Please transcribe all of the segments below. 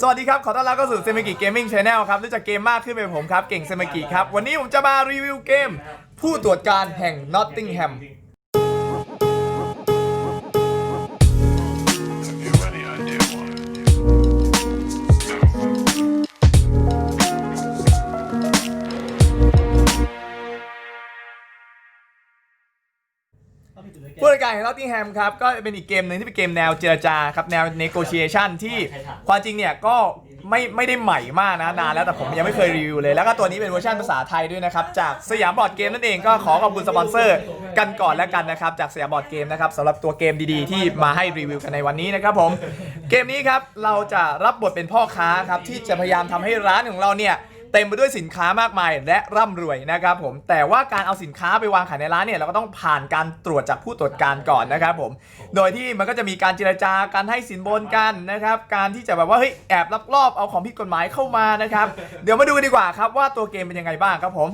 สวัสดีครับ ขอต้อนรับเข้าสู่เซมิกิเกมมิ่งชาแนลครับรู้จักเกมมากขึ้นเป็นผมครับ เก่งเซมิกิครับ วันนี้ผมจะมารีวิวเกม ผู้ตรวจการแห่งนอตติงแฮม ผู้ตรวจการแห่งนอตติงแฮมครับก็เป็นอีกเกมหนึ่งที่เป็นเกมแนวเจรจาครับแนว negotiation ที่ความจริงเนี่ยก็ไม่ไม่ได้ใหม่มากนะนานแล้วแต่ผมยังไม่เคยรีวิวเลย แล้วก็ตัวนี้เป็นเวอร์ชันภาษาไทยด้วยนะครับ จากสยามบอร์ดเกมนั่นเองก็ขอขอบคุณสปอนเซอร์กันก่อนแล้วกันนะครับ จากสยามบอร์ดเกมนะครับสำหรับตัวเกมดีๆ ที่มาให้รีวิวกันในวันนี้นะครับผมเกมนี้ครับเราจะรับบทเป็นพ่อค้าครับที่จะพยายามทำให้ร้านของเราเนี่ย เต็มไปด้วยสินค้ามากมายและร่ำรวยนะครับผมแต่ว่าการเอาสินค้าไปวางขายในร้านเนี่ยเราก็ต้องผ่านการตรวจจากผู้ตรวจการก่อนนะครับผมโดยที่มันก็จะมีการเจรจาการให้สินบนกันนะครับการที่จะแบบว่าเฮ้ยแอบลักลอบเอาของผิดกฎหมายเข้ามานะครับเดี๋ยวมาดูดีกว่าครับว่าตัวเกมเป็นยังไงบ้างครับผม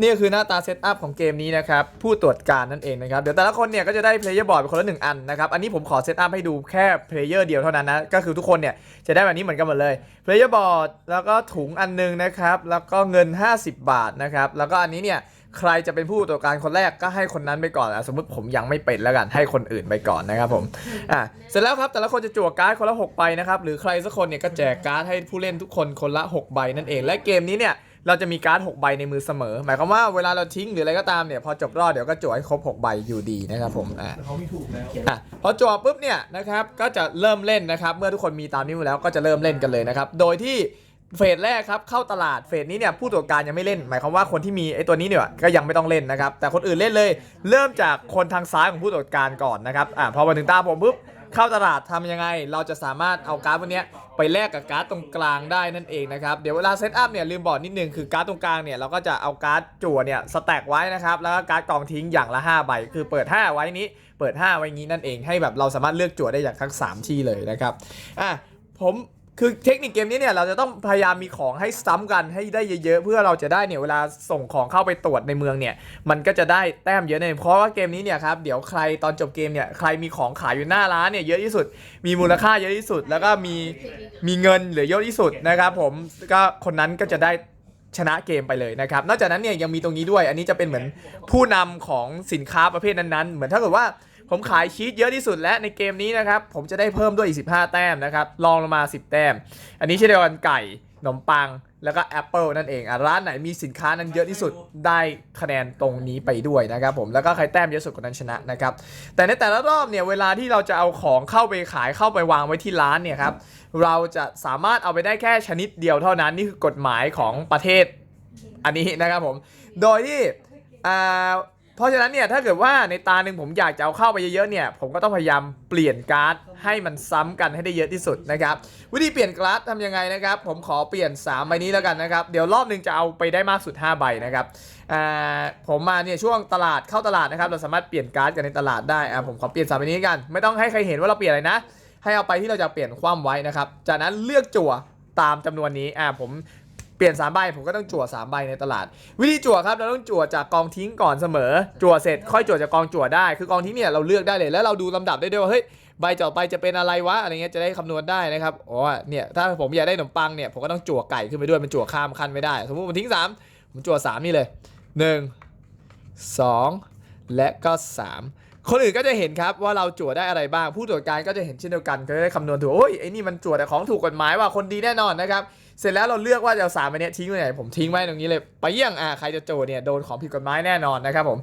นี่คือหน้าตาเซตอัพของเกมนี้นะครับผู้ตรวจการนั่นเองนะครับเดี๋ยวแต่ละคนเนี่ยก็จะได้เพลเยอร์บอร์ดเป็นคนละหนึ่งอันนะครับอันนี้ผมขอเซตอัพให้ดูแค่เพลเยอร์เดียวเท่านั้นนะก็คือทุกคนเนี่ยจะได้แบบนี้เหมือนกันหมดเลยเพลเยอร์บอร์ดแล้วก็ถุงอันหนึงนะครับแล้วก็เงิน 50 บาทนะครับแล้วก็อันนี้เนี่ยใครจะเป็นผู้ตรวจการคนแรกก็ให้คนนั้นไปก่อนอะสมมติผมยังไม่เป็นแล้วกันให้คนอื่นไปก่อนนะครับผมอะเสร็จแล้วครับแต่ละคนจะจั่วการ์ดคนละ6ใบนะครับหรือใครสักคนเนี่ยก็แจกการ์ดให้ผู้เล่นทุกคนคนละ 6 ใบนั่นเองและเกมนี้เนี่ย เราจะมีการ์ด6ใบในมือเสมอ หมายความว่าเวลาเราทิ้งหรืออะไรก็ตามเนี่ยพอจบรอบเดี๋ยวก็จั่วให้ครบ6ใบอยู่ดีนะครับผมอะอะพอจั่วปุ๊บเนี่ยนะครับก็จะเริ่มเล่นนะครับเมื่อทุกคนมีตามนี้หมดแล้วก็จะเริ่มเล่นกันเลยนะครับโดยที่เฟสแรกครับเข้าตลาดเฟสนี้เนี่ยผู้ตรวจการยังไม่เล่น หมายความว่าคนที่มีไอ้ตัวนี้เนี่ยก็ยังไม่ต้องเล่นนะครับแต่คนอื่นเล่นเลย เริ่มจากคนทางซ้ายของผู้ตรวจการก่อนนะครับอะพอมาถึงตาผมปุ๊บ เข้าตลาดทำยังไง เราจะสามารถเอาการ์ดพวกนี้ไปแลกกับการ์ดตรงกลางได้นั่นเองนะครับ เดี๋ยวเวลาเซตอัพเนี่ยลืมบอกนิดนึงคือการ์ดตรงกลางเนี่ยเราก็จะเอาการ์ดจั่วเนี่ยสแต็กไว้นะครับ แล้วก็การ์ดกองทิ้งอย่างละ 5 ใบ คือเปิด 5 ไว้นี้ เปิด 5 ไว้นี้นั่นเอง ให้แบบเราสามารถเลือกจั่วได้อย่างทั้ง 3 ที่เลยนะครับ อะผม คือเทคนิคเกมนี้เนี่ยเราจะต้องพยายามมีของให้ซ้ำกันให้ได้เยอะๆ เพื่อเราจะได้เนี่ยเวลาส่งของเข้าไปตรวจในเมืองเนี่ยมันก็จะได้แต้มเยอะเลยเพราะว่าเกมนี้เนี่ยครับเดี๋ยวใครตอนจบเกมเนี่ยใครมีของขายอยู่หน้าร้านเนี่ยเยอะที่สุด มีมูลค่าเยอะที่สุด แล้วก็มีมีเงินเหลือเยอะที่สุดนะครับผมก็คนนั้นก็จะได้ชนะเกมไปเลยนะครับ นอกจากนั้นเนี่ยยังมีตรงนี้ด้วย อันนี้จะเป็นเหมือนผู้นำของสินค้าประเภทนั้นๆ เหมือนถ้าเกิดว่า ผมขายชีสเยอะที่สุดและในเกมนี้นะครับ ผมจะได้เพิ่มด้วยอีก 15 แต้มนะครับลองลงมา 10 แต้ม อันนี้เช่นเดียวกันไก่ขนมปังแล้วก็แอปเปิลนั่นเองอะร้านไหนมีสินค้านั้นเยอะที่สุดได้คะแนนตรงนี้ไปด้วยนะครับผมแล้วก็ใครแต้มเยอะสุดคนนั้นชนะนะครับแต่ในแต่ละรอบเนี่ยเวลาที่เราจะเอาของเข้าไปขายเข้าไปวางไว้ที่ร้านเนี่ยครับเราจะสามารถเอาไปได้แค่ชนิดเดียวเท่านั้นนี่คือกฎหมายของประเทศอันนี้นะครับผมโดยที่อ่า เพราะฉะนั้นเนี่ยถ้าเกิดว่าในตาหนึ่งผมอยากจะเอาเข้าไปเยอะๆเนี่ยผมก็ต้องพยายามเปลี่ยนการ์ดให้มันซ้ำกันให้ได้เยอะที่สุดนะครับวิธีเปลี่ยนการ์ดทำยังไงนะครับ ผมขอเปลี่ยน3ใบนี้แล้วกันนะครับเดี๋ยวรอบหนึ่งจะเอาไปได้มากสุด 5 ใบนะครับผมมาเนี่ยช่วงตลาดเข้าตลาดนะครับเราสามารถเปลี่ยนการ์ดกันในตลาดได้อ่าผมขอเปลี่ยนสามใบนี้กัน ไม่ต้องให้ใครเห็นว่าเราเปลี่ยนอะไรนะ ให้เอาไปที่เราจะเปลี่ยนคว่ำไว้นะครับจากนั้นเลือกจั่วตามจำนวนนี้อ่าผม ลี่ยน3ใบผมก็ต้องจั่ว3ใบในตลาด วิธีจั่วครับเราต้องจั่วจากกองทิ้งก่อนเสมอ จั่วเสร็จค่อยจั่วจากกองจั่วได้ คือกองทิ้งเนี่ยเราเลือกได้เลยแล้วเราดูลำดับได้ด้วยว่าเฮ้ยใบต่อไปจะเป็นอะไรวะอะไรเงี้ยจะได้คำนวณได้นะครับอ๋อเนี่ยถ้าผมอยากได้ขนมปังเนี่ยผมก็ต้องจั่วไก่ขึ้นไปด้วยมันจั่วข้ามขั้นไม่ได้ สมมติผมทิ้ง 3 ผมจั่ว3นี่เลย 1 2 และก็ 3 คนอื่นก็จะเห็นครับว่าเราจั่วได้อะไรบ้าง ผู้ตรวจการก็จะเห็นเช่นเดียวกันก็จะได้คำนวณถูกโอ้ยไอ้นี่มันจั่วแต่ของถูกกฎหมายว่าคนดีแน่นอนนะครับเสร็จแล้วเราเลือกว่าจะเอาสามอันเนี้ยทิ้งไว้ไหนผมทิ้งไว้ตรงนี้เลยไปเยี่ยงอะใครจะโจทย์เนี่ยโดนของผิดกฎหมายแน่นอนนะครับผม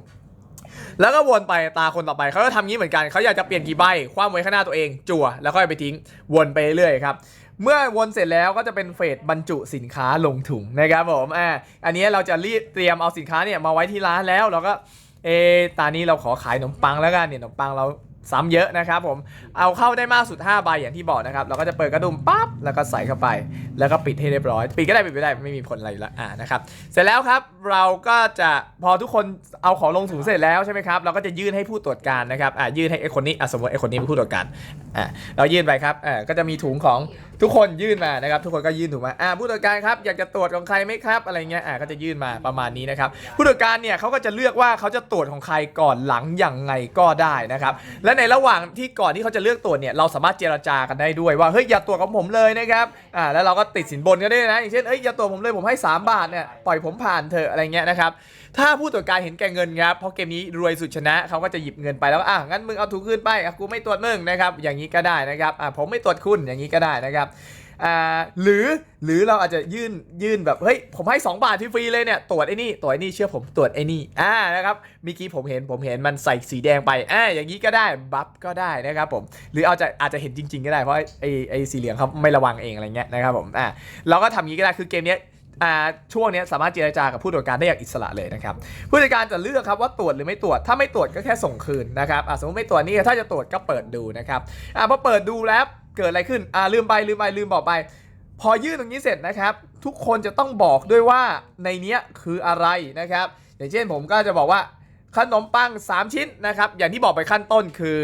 แล้วก็วนไปตาคนต่อไปเขาก็ทำงี้เหมือนกันเขาอยากจะเปลี่ยนกี่ใบคว้าไว้ข้างหน้าตัวเอง จั่วแล้วก็ไปทิ้งวนไปเรื่อยครับเมื่อวนเสร็จแล้วก็จะเป็นเฟสบรรจุสินค้าลงถุงนะครับผมอ่าอันนี้เราจะรีบเตรียมเอาสินค้าเนี่ยมาไว้ที่ร้านแล้วเราก็ เอตานี้เราขอขายขนมปังแล้วกันเนี่ยขนมปังเราซ้ำเยอะนะครับผม เอาเข้าได้มากสุด 5 ใบอย่างที่บอกนะครับ เราก็จะเปิดกระดุมปั๊บ แล้วก็ใส่เข้าไป แล้วก็ปิดให้เรียบร้อย ปิดก็ได้ปิดไม่ได้ไม่มีผลอะไรละอ่านะครับ เสร็จแล้วครับเราก็จะพอทุกคนเอาของลงถุงเสร็จแล้วใช่ไหมครับ เราก็จะยื่นให้ผู้ตรวจการนะครับ อ่ายื่นให้ไอ้คนนี้อะสมมติไอ้คนนี้เป็นผู้ตรวจการ อ่าเรายื่นไปครับ อ่าก็จะมีถุงของ ทุกคนยื่นมานะครับทุกคนก็ยื่นถูกไหมอ่าผู้ตรวจการครับอยากจะตรวจของใครไหมครับอะไรเงี้ยอ่าก็จะยื่นมาประมาณนี้นะครับผู้ตรวจการเนี่ยเขาก็จะเลือกว่าเขาจะตรวจของใครก่อนหลังอย่างไงก็ได้นะครับและในระหว่างที่ก่อนที่เขาจะเลือกตรวจเนี่ยเราสามารถเจรจากันได้ด้วยว่าเฮ้ยอย่าตรวจของผมเลยนะครับอ่าแล้วเราก็ติดสินบนก็ได้นะอย่างเช่นเอ้ยอย่าตรวจผมเลยผมให้ 3 บาทเนี่ยปล่อยผมผ่านเถอะอะไรเงี้ยนะครับถ้าผู้ตรวจการเห็นแก่เงินครับเพราะเกมนี้รวยสุดชนะเขาก็จะหยิบเงินไปแล้วอะงั้นมึงเอาถูกคืนไปอะกูไม่ตรวจมึงนะครับอย่างนี้ก็ได้นะครับอะผมไม่ตรวจคุณอย่างนี้ก็ได้นะครับหรือหรือเราอาจจะยื่นยื่นแบบเฮ้ยผมให้ 2 บาทที่ฟรีเลยเนี่ยตรวจไอ้นี่ตรวจไอ้นี่เชื่อผมตรวจไอ้นี่อ่านะครับเมื่อกี้ผมเห็นผมเห็นมันใส่สีแดงไปอ่าอย่างนี้ก็ได้บัฟก็ได้นะครับผมหรือเอาจะอาจจะเห็นจริง ๆ ก็ได้เพราะไอ้ไอ้สีเหลืองเขาไม่ระวังเองอะไรเงี้ยนะครับผมอ่าเราก็ทำอย่างนี้ก็ได้คือเกมเนี้ยช่วงนี้สามารถเจรจากับผู้ตรวจการได้อย่างอิสระเลยนะครับผู้ตรวจการจะเลือกครับว่าตรวจหรือไม่ตรวจถ้าไม่ตรวจก็แค่ส่งคืนนะครับอ่าสมมติไม่ตรวจนี่ถ้าจะตรวจก็เปิดดูนะครับอ่าพอเปิดดูแล้ว เกิดอะไรขึ้น อ่าลืมไปลืมไปลืมบอกไป พอยื่นตรงนี้เสร็จนะครับ ทุกคนจะต้องบอกด้วยว่าในเนี้ยคืออะไรนะครับ อย่างเช่นผมก็จะบอกว่าขนมปัง 3 ชิ้นนะครับ อย่างที่บอกไปขั้นต้นคือ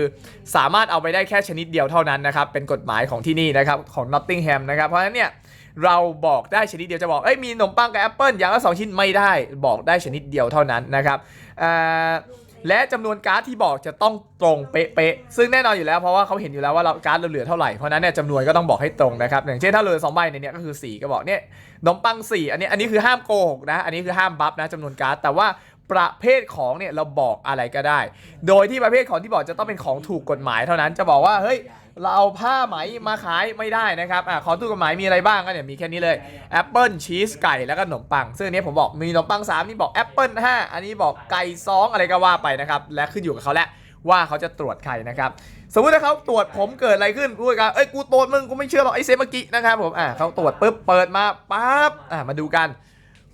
สามารถเอาไปได้แค่ชนิดเดียวเท่านั้นนะครับ เป็นกฎหมายของที่นี่นะครับ ของ Nottingham นะครับ เพราะฉะนั้นเนี่ยเราบอกได้ชนิดเดียวจะบอกเอ้ยมีขนมปังกับแอปเปิลอย่างละสองชิ้นไม่ได้บอกได้ชนิดเดียวเท่านั้นนะครับอ่า และจำนวนการ์ดที่บอกจะต้องตรงเป๊ะๆซึ่งแน่นอนอยู่แล้วเพราะว่าเขาเห็นอยู่แล้วว่าเราการ์ดเราเหลือเท่าไหร่เพราะนั้นเนี่ยจำนวนก็ต้องบอกให้ตรงนะครับอย่างเช่นถ้าเหลือสองใบในเนี้ยก็คือ 4 ก็บอกเนี่ยขนมปัง 4 อันนี้อันนี้คือห้ามโกหกนะอันนี้คือห้ามบัฟนะจำนวนการ์ดแต่ว่าประเภทของเนี่ยเราบอกอะไรก็ได้ โดยที่ประเภทของที่บอกจะต้องเป็นของถูกกฎหมายเท่านั้นจะบอกว่าเฮ้ย เราเอาผ้าไหมมาขายไม่ได้นะครับอะของถูกกฎหมายมีอะไรบ้างก็เนี่ยมีแค่นี้เลยแอปเปิลชีสไก่แล้วก็ขนมปัง ซึ่งอันนี้ผมบอกมีขนมปัง3นี่บอกแอปเปิล5อันนี้บอกไก่ซองอะไรก็ว่าไปนะครับและขึ้นอยู่กับเขาแหละว่าเขาจะตรวจใครนะครับสมมุติถ้าเขาตรวจผมเกิดอะไรขึ้นพูดกันเอ้ยกูตรวจมึงกูไม่เชื่อหรอกไอ้เซมากินะครับผมอะเขาตรวจปุ๊บเปิดมาปั๊บอะมาดูกัน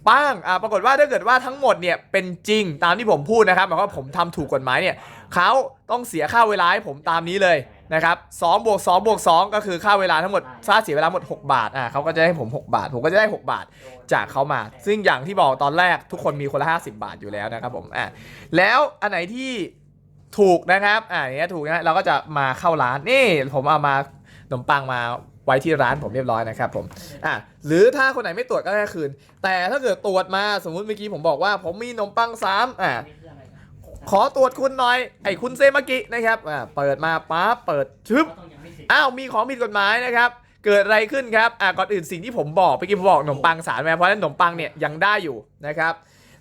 ป้างอะปรากฏว่าถ้าเกิดว่าทั้งหมดเนี่ยเป็นจริงตามที่ผมพูดนะครับหมายความว่าผมทำถูกกฎหมายเนี่ยเขาต้องเสียค่าเวลาให้ผมตามนี้เลย นะครับ2บวก2บวก2ก็คือค่าเวลาทั้งหมดค่าเสียเวลาหมด 6 บาทอะเขาก็จะให้ผม 6 บาท ผมก็จะได้ 6 บาทจากเขามา ซึ่งอย่างที่บอกตอนแรกทุกคนมีคนละ 50 บาทอยู่แล้วนะครับผมอะแล้วอันไหนที่ถูกนะครับอ่าอย่างเงี้ยถูกนะเราก็จะมาเข้าร้านนี่ผมเอามาขนมปังมาไว้ที่ร้านผมเรียบร้อยนะครับผมอ่าหรือถ้าคนไหนไม่ตรวจก็แค่คืน แต่ถ้าเกิดตรวจมาสมมุติเมื่อกี้ผมบอกว่า ผมมีขนมปังสามอ่า ขอตรวจคุณหน่อย ไอ้คุณเซมากินะครับอ่าเปิดมาปั๊บเปิดชึบอ้าวมีของผิดกฎหมายนะครับ เกิดอะไรขึ้นครับอ่าก่อนอื่นสิ่งที่ผมบอกเมื่อกี้ผมบอกขนมปังสารมาเพราะฉะนั้นขนมปังเนี่ยยังได้อยู่นะครับ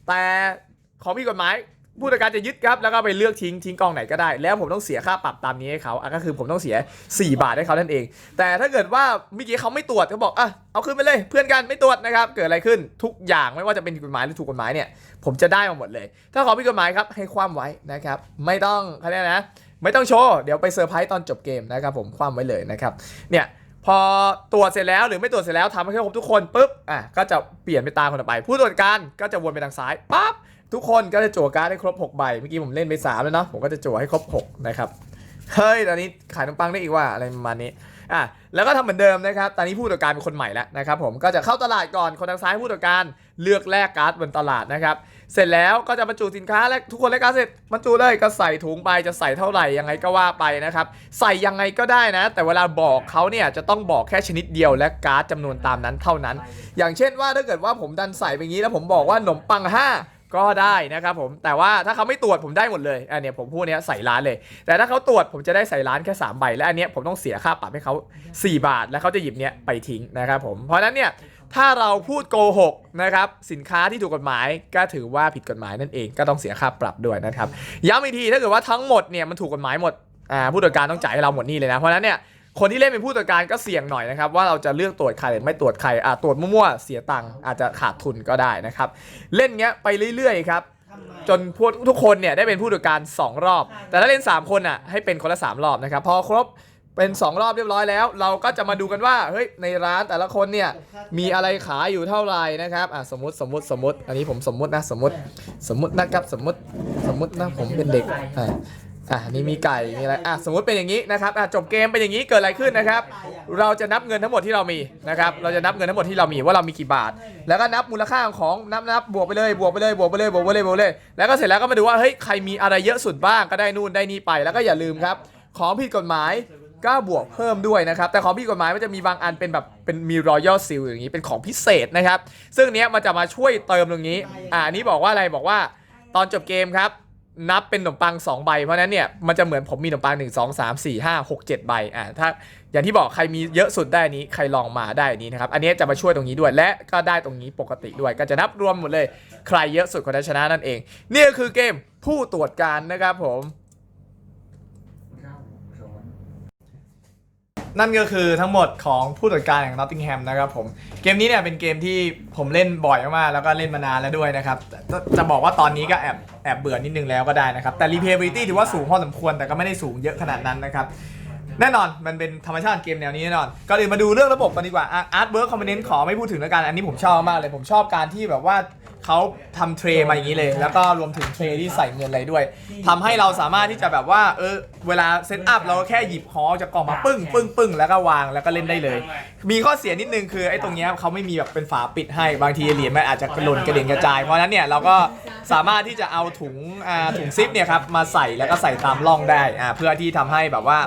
แต่ของผิดกฎหมาย ผู้จัดการจะยึดครับแล้วก็ไปเลือกทิ้งทิ้งกองไหนก็ได้ แล้วผมต้องเสียค่าปรับตามนี้ให้เขาอะก็คือผมต้องเสีย 4 บาทให้เขานั่นเอง แต่ถ้าเกิดว่าเมื่อกี้เขาไม่ตรวจเขาบอกอะเอาขึ้นไปเลย เพื่อนกันไม่ตรวจนะครับเกิดอะไรขึ้นทุกอย่างไม่ว่าจะเป็นกฎหมายหรือถูกกฎหมายเนี่ยผมจะได้มาหมดเลย ถ้าขอผิดกฎหมายครับให้คว่ำไว้นะครับไม่ต้องเขาเรียกนะ ไม่ต้องโชว์เดี๋ยวไปเซอร์ไพรส์ตอนจบเกมนะครับผมคว่ำไว้เลยนะครับเนี่ยพอตรวจเสร็จแล้วหรือไม่ตรวจเสร็จแล้วทำให้ครบทุกคนปุ๊บอะก็จะเปลี่ยนไปตามคนต่อไป ผู้ตรวจการก็จะวนไปทางซ้ายปั๊บ ทุกคนก็จะจั่วการ์ดให้ครบ 6 ใบ เมื่อกี้ผมเล่นไป 3 แล้วเนาะ ผมก็จะจั่วให้ครบ 6 นะครับ เฮ้ย ตอนนี้ขายขนมปังได้อีกว่าอะไรประมาณนี้ อะ แล้วก็ทำเหมือนเดิมนะครับ ตอนนี้ผู้ตรวจการเป็นคนใหม่แล้วนะครับ ผม ก็จะเข้าตลาดก่อน คนทางซ้ายผู้ตรวจการเลือกแลกการ์ดบนตลาดนะครับ เสร็จแล้วก็จะบรรจุสินค้าและทุกคนแลกการ์ดเสร็จบรรจุเลยก็ใส่ถุงไป จะใส่เท่าไหร่ยังไงก็ว่าไปนะครับ ใส่ยังไงก็ได้นะ แต่เวลาบอกเขาเนี่ยจะต้องบอกแค่ชนิดเดียวและการ์ดจำนวนตามนั้นเท่านั้น อย่างเช่นว่าถ้าเกิดว่าผมดันใส่ไปงี้แล้วผมบอกว่าขนมปัง 5 ก็ได้นะครับผมแต่ว่าถ้าเขาไม่ตรวจผมได้หมดเลยอันเนี้ยผมพูดเนี้ยใส่ร้านเลย แต่ถ้าเขาตรวจผมจะได้ใส่ร้านแค่3ใบและอันเนี้ยผมต้องเสียค่าปรับให้เขา4 บาท แล้วเขาจะหยิบเนี้ยไปทิ้งนะครับผมเพราะฉะนั้นเนี่ยถ้าเราพูดโกหกนะครับสินค้าที่ถูกกฎหมายก็ถือว่าผิดกฎหมายนั่นเองก็ต้องเสียค่าปรับด้วยนะครับย้ำอีกทีถ้าเกิดว่าทั้งหมดเนี่ยมันถูกกฎหมายหมดอ่าผู้ตรวจการต้องจ่ายให้เราหมดนี่เลยนะเพราะฉะนั้นเนี่ย คนที่เล่นเป็นผู้ตรวจการก็เสี่ยงหน่อยนะครับ ว่าเราจะเลือกตรวจใครหรือไม่ตรวจใครอะตรวจมั่วๆเสียตังค์อาจจะขาดทุนก็ได้นะครับ เล่นเงี้ยไปเรื่อยๆครับ จนพวกทุกคนเนี่ยได้เป็นผู้ตรวจการ 2 รอบ แต่ถ้าเล่น 3 คนอะให้เป็นคนละ 3 รอบนะครับ พอครบเป็น 2 รอบเรียบร้อยแล้ว เราก็จะมาดูกันว่าเฮ้ยในร้านแต่ละคนเนี่ยมีอะไรขายอยู่เท่าไหร่นะครับอะสมมติสมมติสมมติ อันนี้ผมสมมตินะสมมติสมมตินะครับสมมติสมมตินะผมเป็นเด็กอะ อะนี่มีไก่มีอะไรอะสมมติเป็นอย่างนี้นะครับอะจบเกมเป็นอย่างนี้เกิดอะไรขึ้นนะครับ เราจะนับเงินทั้งหมดที่เรามีนะครับเราจะนับเงินทั้งหมดที่เรามีว่าเรามีกี่บาท แล้วก็นับมูลค่าของนับนับบวกไปเลยบวกไปเลยบวกไปเลยบวกไปเลยบวกไปเลย แล้วก็เสร็จแล้วก็มาดูว่าเฮ้ยใครมีอะไรเยอะสุดบ้างก็ได้นู่นได้นี่ไปแล้วก็อย่าลืมครับของผิดกฎหมายกล้าบวกเพิ่มด้วยนะครับ แต่ของพี่กฎหมายมันจะมีบางอันเป็นแบบเป็นมี Royal Seal อย่างนี้เป็นของพิเศษนะครับ ซึ่งเนี้ยมันจะมาช่วยเติมตรงนี้ อ่าอันนี้บอกว่าอะไรบอกว่าตอนจบเกมครับ นับเป็นขนมปัง 2 ใบ เพราะนั้นเนี่ยมันจะเหมือนผมมีขนมปัง 1 2 3 4 5 6 7 ใบอ่าถ้าอย่างที่บอกใครมีเยอะสุดได้นี้ใครลองมาได้นี้นะครับ อันนี้จะมาช่วยตรงนี้ด้วยและก็ได้ตรงนี้ปกติด้วย ก็จะนับรวมหมดเลย ใครเยอะสุดคนนั้นชนะนั่นเอง นี่ก็คือเกมผู้ตรวจการนะครับผมนั่นก็คือทั้งหมดของผู้ตรวจการแห่งนอตติงแฮมนะครับผมเกมนี้เนี่ยเป็นเกมที่ผมเล่นบ่อยมากแล้วก็เล่นมานานแล้วด้วยนะครับจะจะบอกว่าตอนนี้ก็แอบ แอบเบื่อนิดนึงแล้วก็ได้นะครับ แต่ replayability ถือว่าสูงพอสมควรแต่ก็ไม่ได้สูงเยอะขนาดนั้นนะครับ แน่นอนมันเป็นธรรมชาติเกมแนวนี้แน่นอนก็เลยมาดูเรื่องระบบกันดีกว่าอาร์ตเวิร์กคอมเมนต์ขอไม่พูดถึงแล้วกันอันนี้ผมชอบมากเลยผมชอบการที่แบบว่า เขาทำเทรมาอย่างนี้เลย แล้วก็รวมถึงเทรที่ใส่เงินอะไรด้วยทำให้เราสามารถที่จะแบบว่าเออเวลาเซตอัพเราก็แค่หยิบของออกจากกล่องมาปึ้งปึ้งปึ้งแล้วก็วางแล้วก็เล่นได้เลย มีข้อเสียนิดนึงคือไอ้ตรงเนี้ยเขาไม่มีแบบเป็นฝาปิดให้บางทีเหรียญมันอาจจะกระหล่นกระเด็นกระจาย เพราะฉะนั้นเนี่ยเราก็สามารถที่จะเอาถุงอ่าถุงซิปเนี่ยครับมาใส่แล้วก็ใส่ตามร่องได้อ่าเพื่อที่ทำให้แบบว่า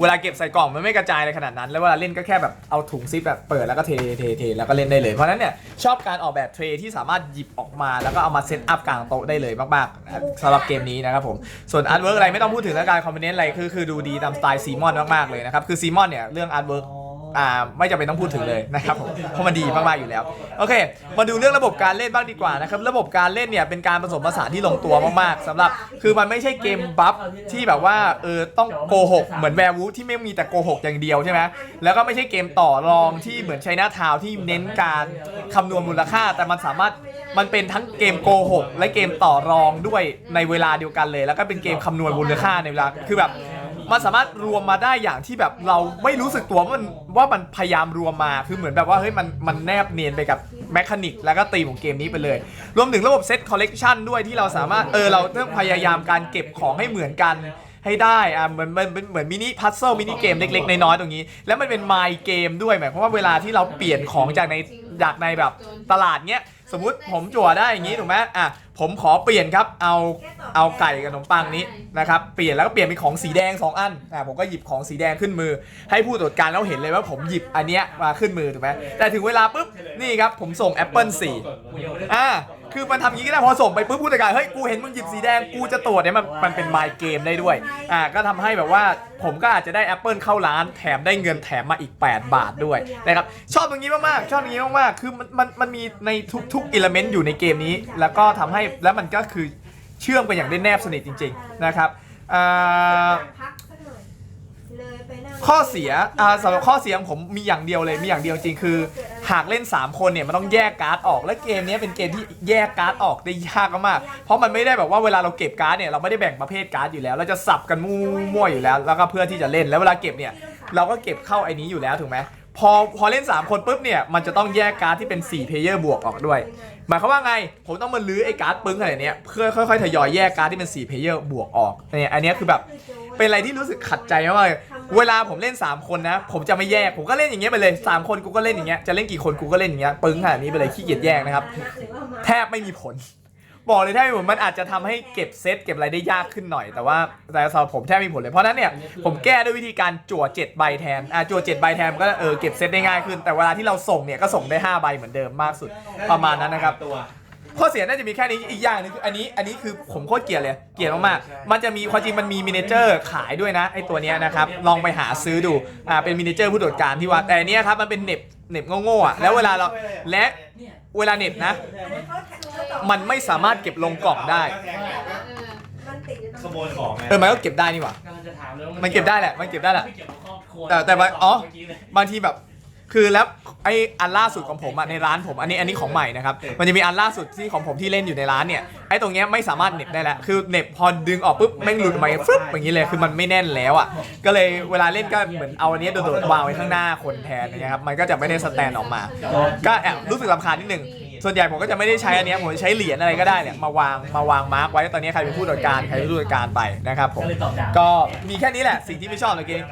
เวลาเก็บใส่กล่องมันไม่กระจายอะไรขนาดนั้น แล้วเวลาเล่นก็แค่แบบเอาถุงซิปแบบเปิดแล้วก็เทเทเทแล้วก็เล่นได้เลย เพราะฉะนั้นเนี่ยชอบการออกแบบเทรที่สามารถหยิบออกมา แล้วก็เอามาเซตอัพกลางโต๊ะได้เลยมากๆสำหรับเกมนี้นะครับผมส่วนอาร์ตเวิร์กอะไรไม่ต้องพูดถึงแล้วการคอมเมนต์อะไรคือคือดูดีตามสไตล์ซีมอนมากๆเลยนะครับคือซีมอนเนี่ยเรื่องอาร์ตเวิร์ก อ่าไม่จำเป็นต้องพูดถึงเลยนะครับผมเพราะมันดีมากๆอยู่แล้วโอเค มาดูเรื่องระบบการเล่นบ้างดีกว่านะครับระบบการเล่นเนี่ยเป็นการผสมผสานที่ลงตัวมากๆสำหรับ คือมันไม่ใช่เกมบัฟที่แบบว่าเออต้องโกหกเหมือนแวร์วูฟที่ไม่มีแต่โกหกอย่างเดียวใช่ไหมแล้วก็ไม่ใช่เกมต่อรองที่เหมือนใช้หน้าทาวที่เน้นการคำนวณมูลค่า แต่มันสามารถมันเป็นทั้งเกมโกหกและเกมต่อรองด้วยในเวลาเดียวกันเลย แล้วก็เป็นเกมคำนวณมูลค่าในเวลาคือแบบ มันสามารถรวมมาได้อย่างที่แบบเราไม่รู้สึกตัวว่ามันว่ามันพยายามรวมมาคือเหมือนแบบว่าเฮ้ยมันมันแนบเนียนไปกับแมคานิกแล้วก็ตีมของเกมนี้ไปเลย รวมถึงระบบเซตคอลเลกชันด้วยที่เราสามารถเออเราต้องพยายามการเก็บของให้เหมือนกันให้ได้อะเหมือนเหมือนเหมือนเหมือนมินิพัซเซิลมินิเกมเล็กๆ น้อยๆตรงนี้ แล้วมันเป็นไมล์เกมด้วยหมายความว่าเวลาที่เราเปลี่ยนของจากในจากในแบบตลาดเนี้ย สมมติผมจั่วได้อย่างนี้ถูกไหมอะผมขอเปลี่ยนครับเอาเอาไก่กับขนมปังนี้นะครับเปลี่ยนแล้วก็เปลี่ยนเป็นของสีแดง 2 อันอะผมก็หยิบของสีแดงขึ้นมือ ให้ผู้ตรวจการแล้วเห็นเลยว่าผมหยิบอันเนี้ยมาขึ้นมือถูกไหมแต่ถึงเวลาปุ๊บนี่ครับผมส่งแอปเปิล4อ่า คือมันทำอย่างนี้ก็ได้พอส่งไปปุ๊บผู้ตรวจการเฮ้ยกูเห็นมึงหยิบสีแดงกูจะตรวจเนี่ยมันมันเป็นไมล์เกมได้ด้วยอ่าก็ทำให้แบบว่าผมก็อาจจะได้แอปเปิลเข้าร้านแถมได้เงินแถมมาอีก 8 บาทด้วยนะครับชอบตรงนี้มากๆชอบตรงนี้มากๆคือมันมันมันมีในทุกๆอิเลเมนต์อยู่ในเกมนี้ แล้วก็ทำให้แล้วมันก็คือเชื่อมกันอย่างได้แนบสนิทจริง ๆนะครับอ่า ข้อเสียอ่าสำหรับข้อเสียของผมมีอย่างเดียวเลยมีอย่างเดียวจริงคือ หากเล่น 3 คนเนี่ยมันต้องแยกการ์ดออกและเกมนี้เป็นเกมที่แยกการ์ดออกได้ยากมากเพราะมันไม่ได้แบบว่าเวลาเราเก็บการ์ดเนี่ยเราไม่ได้แบ่งประเภทการ์ดอยู่แล้ว เราจะสับกันมั่วๆอยู่แล้ว แล้วก็เพื่อที่จะเล่นแล้วเวลาเก็บเนี่ยเราก็เก็บเข้าไอ้นี้อยู่แล้วถูกไหมพอพอเล่น 3 คนปุ๊บเนี่ยมันจะต้องแยกการ์ดที่เป็น4เพลเยอร์บวกออกด้วย หมายความว่าไง ผมต้องมาลื้อไอ้การ์ดปึ้งอะไรเนี้ยเพื่อค่อยๆทยอยแยกการ์ดที่เป็น4เพลเยอร์บวกออกเนี่ยอันนี้คือแบบ เป็นอะไรที่รู้สึกขัดใจมากเลยเวลาผมเล่น 3 คนนะ ผมจะไม่แยก ผมก็เล่นอย่างเงี้ยไปเลย 3 คนกูก็เล่นอย่างเงี้ย จะเล่นกี่คนกูก็เล่นอย่างเงี้ย ปึ้งขนาดนี้ไปเลยขี้เกียจแยกนะครับ แทบไม่มีผล บอกเลยแทบไม่มีผลมันอาจจะทำให้เก็บเซตเก็บอะไรได้ยากขึ้นหน่อย แต่ว่าแต่สำหรับผมแทบไม่มีผลเลย เพราะฉะนั้นเนี่ยผมแก้ด้วยวิธีการจั่ว7ใบแทน อะจั่ว7ใบแทนก็เออเก็บเซตได้ง่ายขึ้น แต่เวลาที่เราส่งเนี่ยก็ส่งได้5ใบเหมือนเดิมมากสุดประมาณนั้นนะครับ ข้อเสียน่าจะมีแค่นี้อีกอย่างหนึงคืออันนี้อันนี้คือผมโคตรเกลียดเลยเกลียดมากๆมันจะมีความจริงมันมีมินิเจอร์ขายด้วยนะไอตัวเนี้ยนะครับลองไปหาซื้อดูอ่าเป็นมินิเจอร์ผู้ตรวจการที่ว่าแต่อันเนี้ยครับมันเป็นเหน็บเหน็บโง่ๆอะแล้วเวลาเราและเวลาเหน็บนะ มันไม่สามารถเก็บลงกล่องได้ขโมยของไงเออมันก็เก็บได้นี่หว่า กำลังจะถามเลยว่ามันเก็บได้แหละมันเก็บได้แหละ ไม่เก็บครอบครัวแต่แต่ว่าอ๋อ เมื่กี้เลย บางทีแบบ คือแล้วไออันล่าสุดของผมอะในร้านผมอันนี้อันนี้ของใหม่นะครับมันจะมีอันล่าสุดที่ของผมที่เล่นอยู่ในร้านเนี่ยไอตรงเนี้ยไม่สามารถเหน็บได้แล้วคือเหน็บพอดึงออกปุ๊บแม่งหลุดออกมาฟึบอย่างนี้เลยคือมันไม่แน่นแล้วอะก็เลยเวลาเล่นก็เหมือนเอาอันเนี้ยโดดๆวางไว้ข้างหน้าคนแทนนะครับมันก็จะไม่ได้สแตนออกมา ก็แอบรู้สึกรำคาญนิดนึงส่วนใหญ่ผมก็จะไม่ได้ใช้อันเนี้ยผมจะใช้เหรียญอะไรก็ได้เนี่ยมาวางมาวางมาร์กไว้ตอนนี้ใครเป็นผู้ตรวจการใครเป็นผู้ตรวจการไปนะครับผมก็เลยตอบด่าก็มีแค่นี้แหละสิ่งที่ไม่ชอบในเกม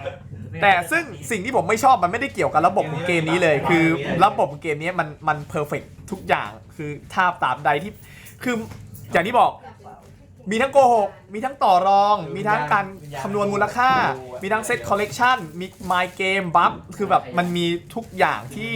แต่ซึ่งสิ่งที่ผมไม่ชอบมันไม่ได้เกี่ยวกับระบบของเกมนี้เลย คือระบบของเกมนี้มันมันเพอร์เฟกทุกอย่างคือท่าตามใดที่คืออย่างที่บอกมีทั้งโกหก มีทั้งต่อรอง มีทั้งการคำนวณมูลค่า มีทั้งเซตคอลเลกชันมี My Game Buff คือแบบมันมีทุกอย่างที่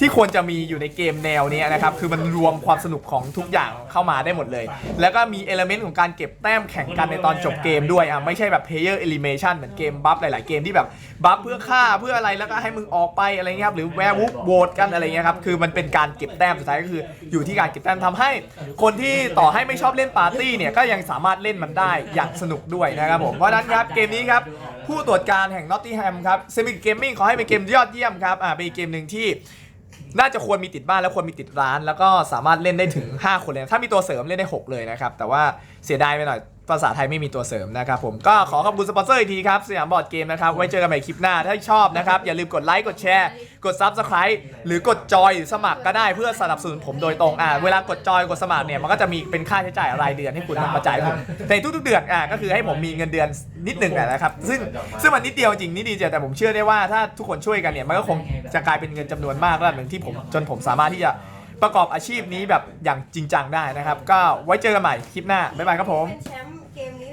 ที่ควรจะมีอยู่ในเกมแนวนี้นะครับ คือมันรวมความสนุกของทุกอย่างเข้ามาได้หมดเลย แล้วก็มีเอลเมนต์ของการเก็บแต้มแข่งกันในตอนจบเกมด้วยอะไม่ใช่แบบ Player Elimination เหมือนเกมบัฟหลาย ๆ เกมที่แบบบัฟเพื่อฆ่าเพื่ออะไรแล้วก็ให้มึงออกไปอะไรเงี้ยครับหรือแวร์วูฟโหวตกันอะไรเงี้ยครับคือมันเป็นการเก็บแต้มสุดท้ายก็คือ อยู่ที่การเก็บแต้มทำให้ คนที่ต่อให้ไม่ชอบเล่นปาร์ตี้เนี่ยก็ยังสามารถเล่นมันได้อย่างสนุกด้วยนะครับผมเพราะนั้นครับเกมนี้ครับผู้ตรวจการแห่งนอตติแฮมครับเซมิเกมมิ่งขอให้เป็นเกมยอดเยี่ยมครับอ่าเป็นเกมหนึ่งที่ น่าจะควรมีติดบ้านแล้วควรมีติดร้าน แล้วก็สามารถเล่นได้ถึง 5 คนเลยถ้ามีตัวเสริมเล่นได้ 6 เลยนะครับ แต่ว่าเสียดายไปหน่อยภาษาไทยไม่มีตัวเสริมนะครับผมก็ขอขอบคุณสปอนเซอร์อีกทีครับสยามบอร์ดเกมนะครับไว้เจอกันใหม่คลิปหน้าถ้าชอบนะครับอย่าลืมกดไลค์กดแชร์ กด Subscribe หรือกดจอยสมัครก็ได้เพื่อสนับสนุนผมโดยตรงอ่าเวลากดจอยกดสมัครเนี่ยมันก็จะมีเป็นค่าใช้จ่ายรายเดือนให้คุณมาจ่ายผมแต่ทุกๆเดือนอ่าก็คือให้ผมมีเงินเดือนนิดหนึ่งอะนะครับซึ่งซึ่งมันนิดเดียวจริงนิดเดียวแต่ผมเชื่อได้ว่าถ้าทุกคนช่วยกันเนี่ยมันก็คงจะกลายเป็นเงินจำนวนมากระดับหนึ่งที่ผมจนผมสามารถที่จะประกอบอาชีพนี้แบบอย่างจริงจังได้นะครับ ก็ไว้เจอกันใหม่คลิปหน้าบ๊ายบายครับผม เป็นแชมป์เกมนี้